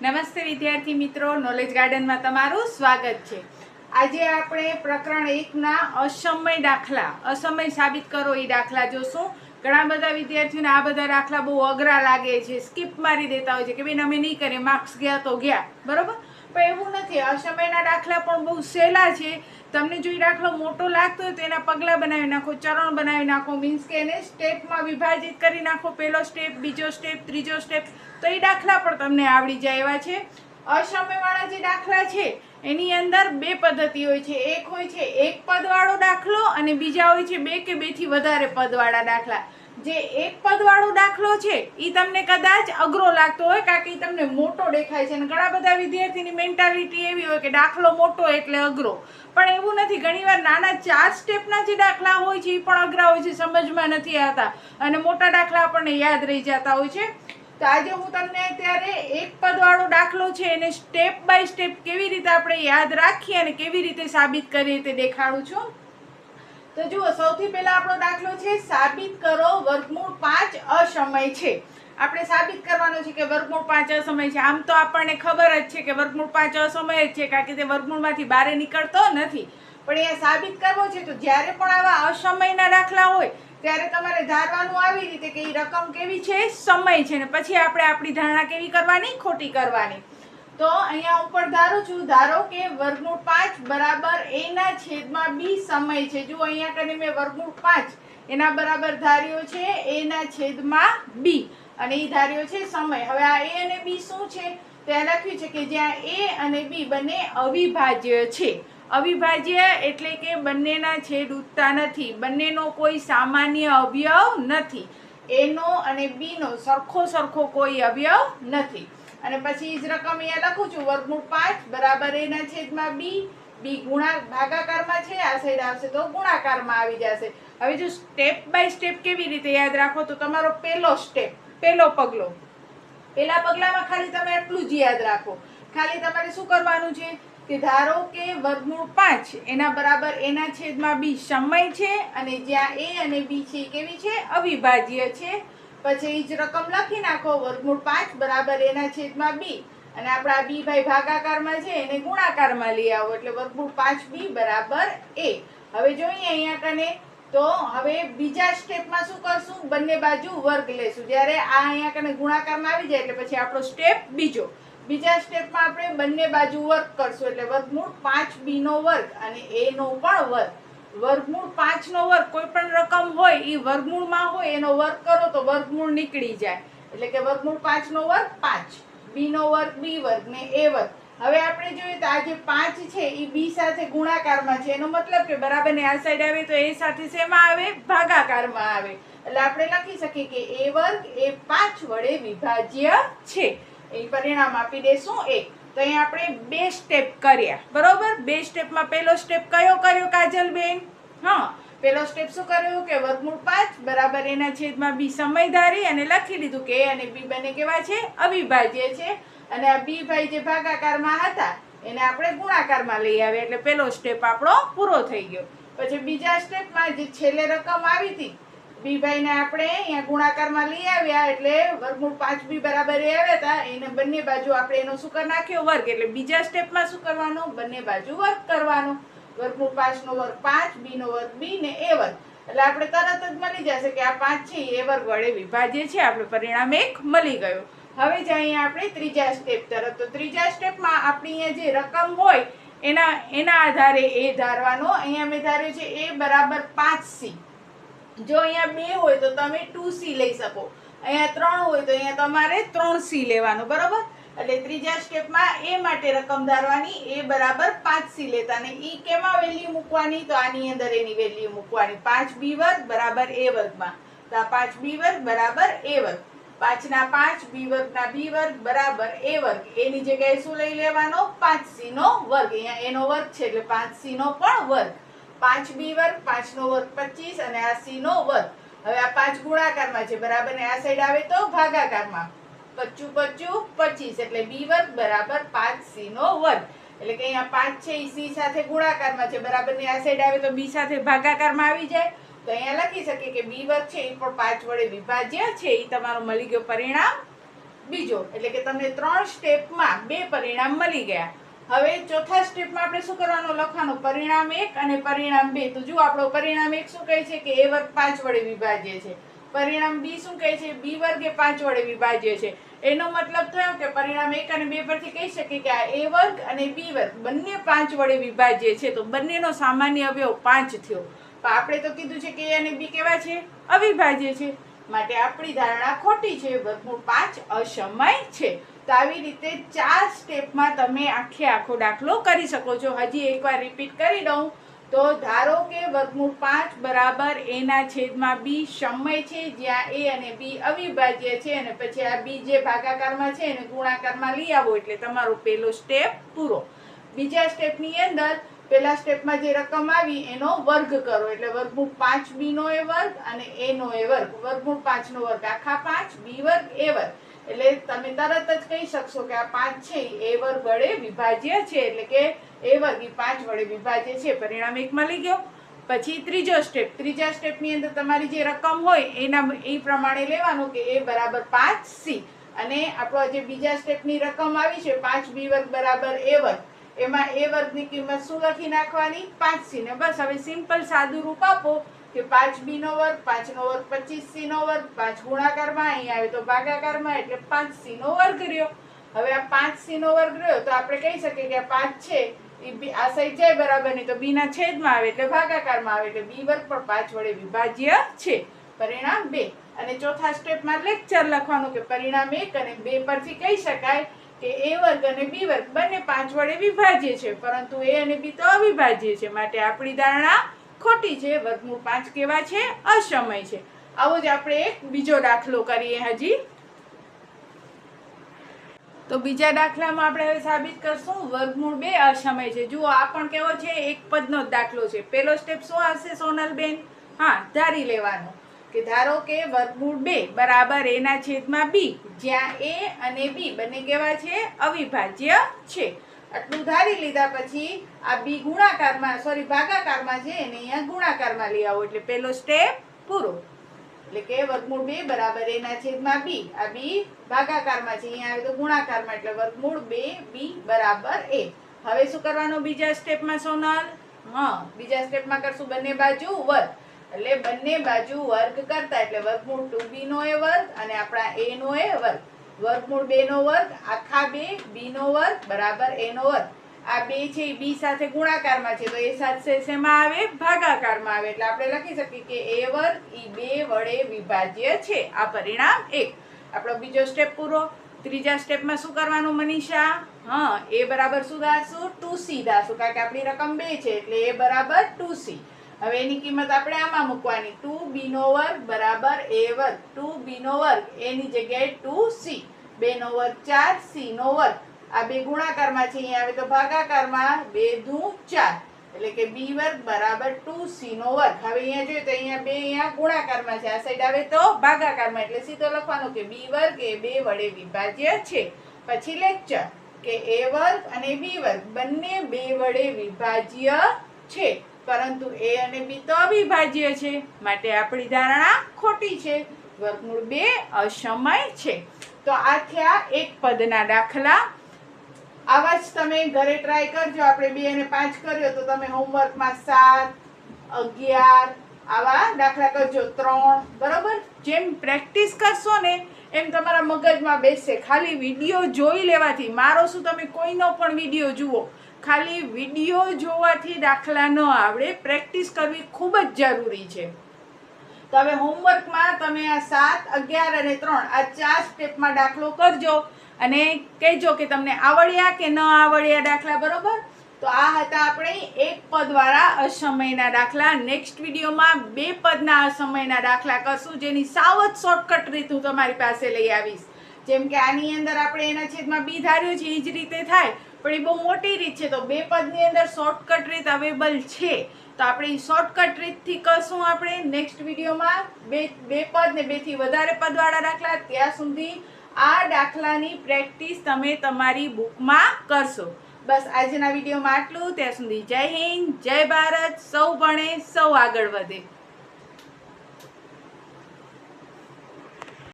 નમસ્તે વિદ્યાર્થી મિત્રો નોલેજ ગાર્ડનમાં તમારું સ્વાગત છે. આજે આપણે પ્રકરણ એકના અસમય દાખલા, અસમય સાબિત કરો એ દાખલા જોશું. ઘણા બધા વિદ્યાર્થીઓને આ બધા દાખલા બહુ અઘરા લાગે છે. સ્કીપ મારી દેતા હોય છે કે બેન, અમે નહીં કરીએ. માર્ક્સ ગયા તો ગયા. બરાબર? પણ એવું નથી. આ સમયના દાખલા પણ બહુ સહેલા છે. તમને જો એ દાખલો મોટો લાગતો હોય તો એના પગલાં બનાવી નાખો, ચરણ બનાવી નાખો મીન્સ કે એને સ્ટેપમાં વિભાજિત કરી નાખો. પહેલો સ્ટેપ બીજો સ્ટેપ ત્રીજો સ્ટેપ તો એ દાખલા પણ તમને આવડી જાય એવા છે. અસમયવાળા જે દાખલા છે, એની અંદર બે પદ્ધતિ હોય છે. એક હોય છે એક પદવાળો દાખલો અને બીજા હોય છે બે કે બેથી વધારે પદવાળા દાખલા. જે એક પદવાળો દાખલો છે એ તમને કદાચ અઘરો લાગતો હોય કારણ કે તમને મોટો દેખાય છે અને ઘણા બધા વિદ્યાર્થીની મેન્ટાલિટી એવી હોય કે દાખલો મોટો એટલે અઘરો. પણ એવું નથી. ઘણીવાર નાના ચાર સ્ટેપના જે દાખલા હોય છે એ પણ અઘરા હોય છે, સમજમાં નથી આવતા. અને મોટા દાખલા આપણને યાદ રહી જતા હોય છે. તો આજે હું તમને અત્યારે એક પદવાળો દાખલો છે, એને સ્ટેપ બાય સ્ટેપ કેવી રીતે આપણે યાદ રાખીએ અને કેવી રીતે સાબિત કરીએ તે દેખાડું છું. તો જુઓ, સૌથી પહેલાં આપણો દાખલો છે, સાબિત કરો વર્ગમૂળ પાંચ અસમય છે. આપણે સાબિત કરવાનો છે કે વર્ગમૂળ પાંચ અસમય છે. આમ તો આપણને ખબર જ છે કે વર્ગમૂળ પાંચ અસમય જ છે, કારણ કે તે વર્ગમૂળમાંથી બહાર નીકળતો નથી. પણ એ સાબિત કરવો છે, તો જ્યારે પણ આવા અસમયના દાખલા હોય ત્યારે તમારે ધારવાનું આવી રીતે કે એ રકમ કેવી છે? સમય છે ને પછી આપણે આપણી ધારણા કેવી કરવાની? ખોટી કરવાની. તો અહીંયા ઉપર ધારું છું, ધારો કે વર્ગમૂળ પાંચ બરાબર એના છેદમાં બી સમય છે. જો અહીંયા કરીને મેં વર્ગમૂળ પાંચ, એના બરાબર ધાર્યો છે એના છેદમાં બી. અને એ ધાર્યો છે સમય. હવે આ એ અને બી શું છે? ત્યાં લખ્યું છે કે જ્યાં એ અને બી બંને અવિભાજ્ય છે. અવિભાજ્ય એટલે કે બંનેના છેદ ઉઠતા નથી. બંનેનો કોઈ સામાન્ય અવયવ નથી. એનો અને બીનો સરખો સરખો કોઈ અવયવ નથી. અને પછી જ રકમ અહીંયા લખું છું. વર્ગમૂળ પાંચ બરાબર એના છેદમાં બી. બી ગુણા ભાગાકારમાં છે, આ સાઈડ આવશે તો ગુણાકારમાં આવી જશે. હવે જો સ્ટેપ બાય સ્ટેપ કેવી રીતે યાદ રાખો તો તમારો પહેલો સ્ટેપ પહેલો પગલો. પહેલા પગલામાં ખાલી તમે એટલું જ યાદ રાખો. ખાલી તમારે શું કરવાનું છે? કે ધારો કે વર્ગમૂળ પાંચ, એના બરાબર એના છેદમાં બી સમય છે અને જ્યાં એ અને બી છે કેવી છે? અવિભાજ્ય છે. પછી એ જ રકમ લખી નાખો, વર્ગમૂળ પાંચ બરાબર એના છેદમાં બી. અને આપણા બી ભાઈ ભાગાકારમાં છે, એને ગુણાકારમાં લઈ આવો, એટલે વર્ગમૂળ પાંચ બી બરાબર એ. હવે જોઈએ અહીંયા કને, તો હવે બીજા સ્ટેપમાં શું કરશું? બંને બાજુ વર્ગ લેશું. જ્યારે આ અહીંયા કને ગુણાકારમાં આવી જાય, એટલે પછી આપણો સ્ટેપ બીજો. બીજા સ્ટેપમાં આપણે બંને બાજુ વર્ક કરશું. એટલે વર્ગમૂળ પાંચ બીનો વર્ગ અને એનો પણ વર્ગ. વર્ગમૂળ પાંચનો વર્ગ કોઈ પણ રકમ હોય એ વર્ગમૂળમાં હોય, એનો વર્ગ કરો તો વર્ગમૂળ નીકળી જાય. એટલે કે વર્ગમૂળ પાંચનો વર્ગ પાંચ. બીનો વર્ગ બી વર્ગ ને એ વર્ગ. હવે આપણે જોઈએ તો આ જે પાંચ છે એ બી સાથે ગુણાકારમાં છે. એનો મતલબ કે બરાબર ને આ સાઈડ આવે તો એ સાથે શેમાં આવે? ભાગાકારમાં આવે. એટલે આપણે લખી શકીએ કે એ વર્ગ એ પાંચ વડે વિભાજ્ય છે. એ પરિણામ આપી દેશું એક. તો અહીંયા આપણે બે સ્ટેપ કર્યા. બરોબર? બે સ્ટેપમાં પહેલો સ્ટેપ કયો કર્યો કાજલબેન? હા. પહેલો સ્ટેપ શું કર્યું? કે વર્ગમૂળ પાંચ બરાબર એના છેદમાં બી સમય ધારી અને લખી દીધું કે એ અને બી બંને કેવા છે? અવિભાજ્ય છે. અને આ બી ભાઈ જે ભાગાકારમાં હતા, એને આપણે ગુણાકારમાં લઈ આવ્યા. એટલે પહેલો સ્ટેપ આપણો પૂરો થઈ ગયો. પછી બીજા સ્ટેપમાં જે છેલ્લે રકમ આવી હતી બી ભાઈને આપણે અહીંયા ગુણાકારમાં લઈ આવ્યા એટલે વર્ગમૂળ પાંચ બી બરાબર આવ્યા હતા. એને બંને બાજુ આપણે એનો શું કરી નાખ્યો વર્ગ. એટલે બીજા સ્ટેપમાં શું કરવાનું? બંને બાજુ વર્ગ કરવાનો. વર્ગમૂળ પાંચનો વર્ગ પાંચ બી નો વર્ગ બી ને એ વર્ગ. એટલે આપણે તરત જ મળી જશે કે આ પાંચ છે, એ વર્ગ વડે વિભાજ્ય છે. આપણે પરિણામ એક મળી ગયું. હવે જ અહીંયા આપણે ત્રીજા સ્ટેપ તરફ. તો ત્રીજા સ્ટેપમાં આપણી અહીંયા જે રકમ હોય, એના એના આધારે એ ધારવાનો. અહીંયા મેં ધાર્યું છે એ બરાબર પાંચ સી. જો અહીંયા બે હોય તો તમે ટુ સી લઈ શકો. અહીંયા ત્રણ હોય તો અહીંયા તમારે ત્રણ સી લેવાનું, બરાબર? એટલે ત્રીજા સ્ટેપમાં એ માટે રકમ ધારવાની, એ બરાબર પાંચ સી લેતા. અને ઈ કેમાં વેલ્યુ મૂકવાની? તો આની અંદર એની વેલ્યુ મૂકવાની. પાંચ બી વર્ગ બરાબર એ વર્ગમાં. તો આ પાંચ બી વર્ગ બરાબર એ વર્ગ. પાંચના પાંચ બી વર્ગના બી વર્ગ બરાબર એ વર્ગ. એની જગ્યાએ શું લઈ લેવાનો? પાંચ સી નો વર્ગ. અહીંયા એનો વર્ગ છે એટલે પાંચ સી નો પણ વર્ગ. પાંચ બી વર્ગ, પાંચનો વર્ગ પચીસ અને આ સીનો વર્ગ. હવે આ પાંચ ગુણાકારમાં છે, બરાબર? ને આ સાઈડ આવે તો ભાગાકારમાં. પચું પચું પચીસ, એટલે બી વર્ગ બરાબર પાંચ સીનો વર્ગ. એટલે કે અહીંયા પાંચ છે એ સી સાથે ગુણાકારમાં છે, બરાબર? ને આ સાઈડ આવે તો બી સાથે ભાગાકારમાં આવી જાય. તો અહીંયા લખી શકીએ કે બી વર્ગ છે એ પણ પાંચ વડે વિભાજ્ય છે એ તમારો મળી ગયો પરિણામ બીજો. એટલે કે તમને ત્રણ સ્ટેપમાં બે પરિણામ મળી ગયા. હવે ચોથા સ્ટેપમાં આપણે શું કરવાનું? લખવાનું પરિણામ એક અને પરિણામ બે. તો જુઓ, આપણો પરિણામ એક શું કહે છે કે એ વર્ગ પાંચ વડે વિભાજ્ય છે. પરિણામ બી શું કહે છે? બી વર્ગ એ પાંચ વડે વિભાજ્ય છે. એનો મતલબ થયો કે પરિણામ એક અને બે પરથી કહી શકીએ કે આ એ વર્ગ અને બી વર્ગ બંને પાંચ વડે વિભાજ્ય છે. તો બંનેનો સામાન્ય અવયવ પાંચ થયો. તો આપણે તો કીધું છે કે એ અને બી કેવા છે? અવિભાજ્ય છે. માટે આપણી ધારણા ખોટી છે. વર્ગમૂળ પાંચ અસમય છે. તો આવી રીતે ચાર સ્ટેપમાં તમે આખે આખો દાખલો કરી શકો છો. હજી એકવાર રિપીટ કરી દઉં. તો ધારો કે વર્ગમૂળ પાંચ બરાબર એના છેદમાં બી સમય છે, જ્યાં એ અને બી અવિભાજ્ય છે અને પછી આ બી જે ભાગાકારમાં છે એને ગુણાકારમાં લઈ આવો એટલે તમારો પહેલો સ્ટેપ પૂરો. બીજા સ્ટેપની અંદર પહેલા સ્ટેપમાં જે રકમ આવી એનો વર્ગ કરો. એટલે વર્ગમૂળ પાંચ બીનો એ વર્ગ અને એનો એ વર્ગ. વર્ગમૂળ પાંચનો વર્ગ. આખા પાંચ બી વર્ગ એ વર્ગ. એટલે તમે તરત જ કહી શકશો કે આ પાંચ છે, એ વર્ગ વડે વિભાજ્ય છે, એટલે કે એ વર્ગ પાંચ વડે વિભાજ્ય છે. પરિણામ એક મળી ગયો. પછી ત્રીજો સ્ટેપ ત્રીજા સ્ટેપની અંદર તમારી જે રકમ હોય, એના એ પ્રમાણે લેવાનું કે એ બરાબર પાંચ સી. અને આપણો જે બીજા સ્ટેપની રકમ આવી છે, પાંચ બી વર્ગ બરાબર એ વર્ગ એમાં એ વર્ગની કિંમત શું લખી નાખવાની? પાંચ સી. ને બસ, હવે સિમ્પલ સાદું રૂપ આપો. કે પાંચ બી નો વર્ગ, પાંચ નો વર્ગ પચીસ સી નો વર્ગ, પાંચ ગુણાકારમાં અહીં આવે તો ભાગાકારમાં એટલે પાંચ સી નો વર્ગ રહ્યો. હવે આ પાંચ સી નો વર્ગ રહ્યો તો આપણે કહી શકીએ કે આ પાંચ છે, એ આ સાઈડ જાય બરાબર નહીં તો બી ના છેદમાં આવે એટલે ભાગાકારમાં આવે એટલે બી વર્ગ પણ પાંચ વડે વિભાજ્ય છે. પરિણામ બે. અને ચોથા સ્ટેપમાં લેક્ચર લખવાનું કે પરિણામ એક અને બે પરથી કહી શકાય કે એ વર્ગ અને બી વર્ગ બંને પાંચ વડે વિભાજ્ય છે, પરંતુ એ અને બી તો અવિભાજ્ય છે. માટે આપણી ધારણા ખોટી છે વર્ગમૂળ પાંચ કેવા છે, અસમય છે. આવો જ આપણે એક બીજો દાખલો કરીએ હજી. તો બીજા દાખલામાં આપણે હવે સાબિત કરશું, વર્ગમૂળ બે અસમય છે. જુઓ, આ પણ કેવો છે, એક પદનો જ દાખલો છે. પહેલો સ્ટેપ શું આવશે, સોનલબેન? હા, ધારી લેવાનો કે ધારો કે વર્ગમૂળ બે બરાબર એના છેદમાં બી, જ્યાં એ અને બી બંને કેવા છે, અવિભાજ્ય છે. આટલું ધારી લીધા પછી આ બી ગુણાકારમાં સોરી ભાગાકારમાં છે એને અહીંયા ગુણાકારમાં લઈ આવો. એટલે પહેલો સ્ટેપ પૂરો. એટલે કે વર્ગમૂળ બે બરાબર એના છેદમાં બી. આ બી ભાગાકારમાં છે. અહીંયા આવે તો ગુણાકારમાં, એટલે વર્ગમૂળ બે બી બરાબર એ. હવે શું કરવાનું બીજા સ્ટેપમાં સોનલ? હા, બીજા સ્ટેપમાં કરશું બંને બાજુ વર્ગ. એટલે બંને બાજુ વર્ગ કરતા, એટલે વર્ગમૂળ ટુ બી નો એ વર્ગ અને આપણા એ નો એ વર્ગ. વર્ગમૂળ બે નો વર્ગ, આખા બે બી નો વર્ગ, બરાબર એ નો વર્ગ. આ બે છે એ બી સાથે ગુણાકારમાં છે, તો એ સાથે શેમાં આવે? ભાગાકારમાં આવે. એટલે આપણે લખી શકીએ કે એ વર્ગ, ઈ બે વડે વિભાજ્ય છે. આ પરિણામ એક. આપણો બીજો સ્ટેપ પૂરો. ત્રીજા સ્ટેપમાં શું કરવાનું મનીષા? હા, એ બરાબર શું દાશું ટુ સી દાશું કારણ કે આપણી રકમ બે છે, એટલે એ બરાબર ટુ સી. હવે એની કિંમત આપણે આમાં મૂકવાની. ટુ બીનો વર્ગ બરાબર એ વર્ગ. ટુ બીનો વર્ગ, એની જગ્યાએ ટુ સી. બે નો વર્ગ ચાર સી નો વર્ગ. આ બે ગુણાકારમાં છે, અહીંયા આવે તો ભાગાકારમાં બે દુ ચાર. એટલે કે બી વર્ગ બરાબર ટુ સી નો વર્ગ. હવે અહીંયા જોઈએ તો અહીંયા બે અહીંયા ગુણાકારમાં છે. આ સાઈડ આવે તો ભાગાકારમાં. એટલે સીધો લખવાનું કે બી વર્ગ એ બે વડે વિભાજ્ય છે. પછી લેક્ચર કે એ વર્ગ અને બી વર્ગ બંને બે વડે વિભાજ્ય છે. પરંતુ એ અને બી તો અવિભાજ્ય છે. માટે આપણી ધારણા ખોટી છે. વર્ગમૂળ બે અસમય છે. તો આ થયા એક પદના દાખલા. આવા જ તમે ઘરે ટ્રાય કરજો. આપણે બે અને પાંચ કર્યો તો તમે હોમવર્કમાં સાત, અગિયાર, આવા દાખલા કરજો. ત્રણ. બરોબર? જેમ પ્રેક્ટિસ કરશો ને એમ તમારા મગજમાં બેસશે ખાલી વીડિયો જોઈ લેવાથી. મારો શું? તમે કોઈનો પણ વીડિયો જુઓ. ખાલી વીડિયો જોવાથી દાખલા ન આવડે, પ્રેક્ટિસ કરવી ખૂબ જ જરૂરી છે. તો હવે હોમવર્કમાં તમે આ સાત, અગિયાર અને ત્રણ, આ ચાર સ્ટેપમાં દાખલો કરજો અને કહેજો કે તમને આવડ્યા કે ન આવડ્યા દાખલા, બરોબર? તો આ હતા આપણે એક પદવાળા અસમયના દાખલા. નેક્સ્ટ વિડીયોમાં બે પદના અસમયના દાખલા કરશું, જેની સાવ શોર્ટકટ રીત હું તમારી પાસે લઈ આવીશ. જેમ કે આની અંદર આપણે એના છેદમાં બી ધાર્યું છે એ જ રીતે થાય. પણ એ બહુ મોટી રીત છે. તો બે પદની અંદર શોર્ટકટ રીત અવેલેબલ છે. તો આપણે શોર્ટકટ રીતથી કરશું આપણે નેક્સ્ટ વિડીયોમાં. બે બે પદ ને બેથી વધારે પદવાળા દાખલા ત્યાં સુધી આ દાખલાની પ્રેક્ટિસ તમે તમારી બુકમાં કરશો. બસ આજના વિડીયોમાં આટલું. ત્યાં સુધી જય હિન્દ, જય ભારત. સૌ ભણે, સૌ આગળ વધે.